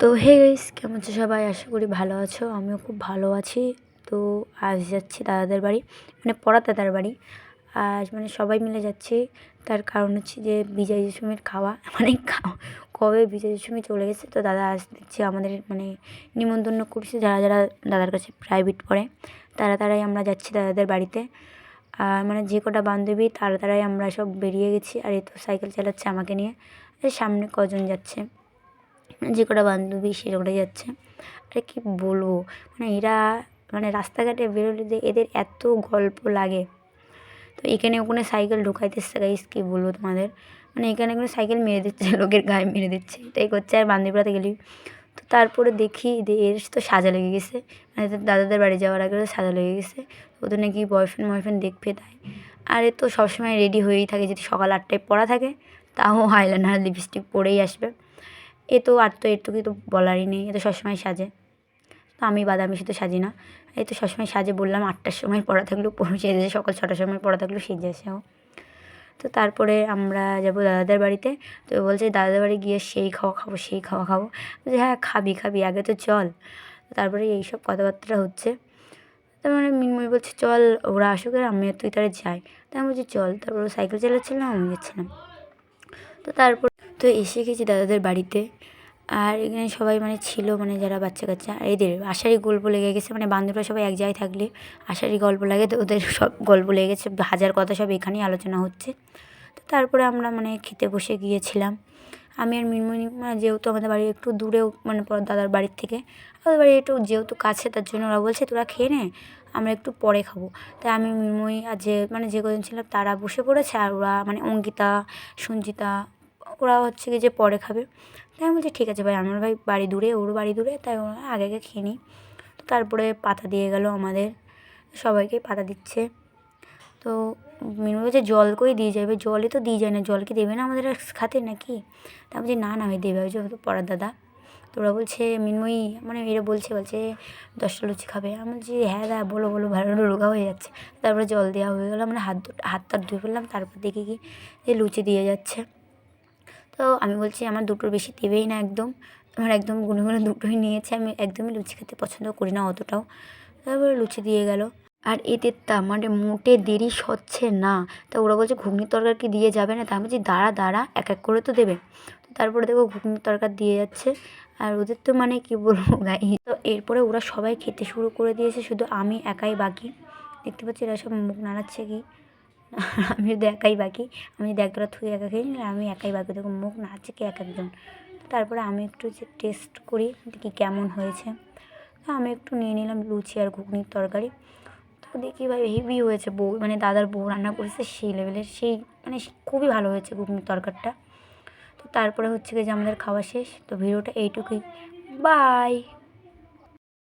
তো hey guys কেমন আছো সবাই? আশা করি ভালো আছো। আমিও খুব ভালো আছি। তো, আজ যাচ্ছি দাদাদের বাড়ি মানে পড়া দাদার বাড়ি। আজ মানে সবাই মিলে যাচ্ছি। তার কারণ হচ্ছে যে, বিজয় দশমীর খাওয়া মানে খাওয়া, কবে বিজয় দশমী চলে গেছে, তো দাদা আজ দেখছি আমাদের মানে নিমন্ত্রণ করছে যারা যারা দাদার কাছে প্রাইভেট পড়ে, তারা, তারাই আমরা যাচ্ছি দাদাদের বাড়িতে। আর মানে যে কটা বান্ধবী, তারা, তারাই আমরা সব বেরিয়ে গেছি। আর এই তো সাইকেল চালাচ্ছে আমাকে নিয়ে। আর সামনে কজন যাচ্ছে? যে কটা বান্ধবী সে কটাই যাচ্ছে। আরে কী বলব? মানে এরা মানে রাস্তাঘাটে বেরোলে যে এদের এত গল্প লাগে। তো এখানে ওখানে সাইকেল ঢোকাইতেছে গাইস কী বলব তোমাদের? মানে এখানে ওখানে সাইকেল মেরে দিচ্ছে, লোকের গায়ে মেরে দিচ্ছে তাই করছে আর বান্ধবীরাতে গেলি তো তারপরে দেখি এর তো সাজা লেগে গেছে। মানে দাদাদের বাড়ি যাওয়ার আগে তো সাজা লেগে গেছে। ওদের নাকি বয়ফ্রেন্ড ময়ফ্রেন্ড দেখবে তাই। আর এ তো সবসময় রেডি হয়েই থাকে, যদি সকাল আটটায় পড়া থাকে, তাও আইলাইনার লিপস্টিক পরেই আসবে। এ তো আর তো এর তো কিছু বলারই নেই, এ তো সবসময় সাজে। তো আমি বাদামি শুধু সাজি না। এই তো সবসময় সাজে, বললাম আটটার সময় পড়া থাকলেও সেজে সকাল ছটার সময় পড়া থাকলেও সেজে আসে তো তারপরে আমরা যাব দাদাদের বাড়িতে, তো বলছে দাদাদের বাড়ি গিয়ে সেই খাওয়া খাব, সেই খাওয়া খাব। বলছে হ্যাঁ খাবি খাবি, আগে তো চল। তারপরে এইসব কথাবার্তা হচ্ছে। তার মানে মিনময় বলছে, চল, ওরা আসুক আর আমি তুই তারা যাই। তাই আমি বলছি, চল। তারপর সাইকেল চালাচ্ছিলাম আমি যাচ্ছিলাম তো তারপর তো এসে গেছি দাদাদের বাড়িতে। আর এখানে সবাই মানে ছিল মানে যারা বাচ্চা কাচ্চা। আর এদের আশারই গল্প লেগে গেছে মানে বান্ধবীরা সবাই এক জায়গায় থাকলে আশারই গল্প লাগে, তো ওদের সব গল্প লেগে গেছে, হাজার কথা সব এখানেই আলোচনা হচ্ছে। তো তারপরে আমরা মানে খেতে বসে গিয়েছিলাম। আমি আর মিনমণি মানে যেহেতু আমাদের বাড়ি একটু দূরেও মানে দাদার বাড়ির থেকে, আমাদের বাড়ি একটু যেহেতু কাছে, তার জন্য ওরা বলছে, তোরা খেয়ে নে, আমরা একটু পরে খাব। তাই আমি মিনময়ী আর যে মানে যে কজন ছিলাম, তারা বসে পড়েছে, আর ওরা মানে অঙ্কিতা, সঞ্জিতা ওরা হচ্ছে কি যে পরে খাবে। তাই আমি বলছি, ঠিক আছে ভাই, আমার ভাই বাড়ি দূরে, ওর বাড়ি দূরে, তাই ওরা আগে আগে খেয়ে নিই। তো তারপরে পাতা দিয়ে গেল আমাদের, সবাইকে পাতা দিচ্ছে। তো মিনু বলছে, জল করে দিয়ে যাবে? জলই তো দিয়ে যায় না, জল কি দেবে না আমাদের খাতে নাকি? তা বলছি, না না ভাই, দেবে। যে পড়ার দাদা। তো ওরা বলছে, মিনময়ী মানে এরা বলছে বলছে দশটা লুচি খাবে। আমি বলছি হ্যাঁ দা, বলো বলো, ভালো রোগা হয়ে যাচ্ছে। তারপরে জল দেওয়া হয়ে গেলো, আমরা হাত হাত টাত ধুয়ে ফেললাম। তারপর দেখি কি, যে লুচি দিয়ে যাচ্ছে। তো আমি বলছি, আমার দুটোর বেশি দেবেই না একদম। আমার একদম গুনে গুনে দুটোই নিয়েছে। আমি একদমই লুচি খেতে পছন্দ করি না অতটাও। তারপরে লুচি দিয়ে গেল। আর এদের তা মানে মোটে দেরি সচ্ছে না। তা ওরা বলছে ঘুগনির তরকারি কি দিয়ে যাবে না? তা আমি বলছি, দাঁড়া দাঁড়া, এক এক করে তো দেবে। তো তারপরে দেখো ঘুগনির তরকারি দিয়ে যাচ্ছে। আর ওদের তো মানে কি বলব গাই তো এরপরে ওরা সবাই খেতে শুরু করে দিয়েছে। শুধু আমি একাই বাকি। দেখতে পাচ্ছি এরা সব মুখ নাড়াচ্ছে কি? আমি যদি একাই বাকি। আমি যদি একদরা থুয়ে একা খেয়ে নিলে আমি একাই বাকি দেখো মুখ নাচছে কি এক একজন। তারপরে আমি একটু টেস্ট করি, দেখি কেমন হয়েছে। তো আমি একটু নিয়ে নিলাম লুচি আর ঘুগনির তরকারি। তো দেখি ভাই হেভি হয়েছে বউ মানে দাদার বউ রান্না করেছে সেই লেভেলের সেই মানে খুবই ভালো হয়েছে ঘুগনির তরকারিটা। তো তারপরে হচ্ছে কি যে আমাদের খাওয়া শেষ, তো ভিডিওটা এইটুকুই। বাই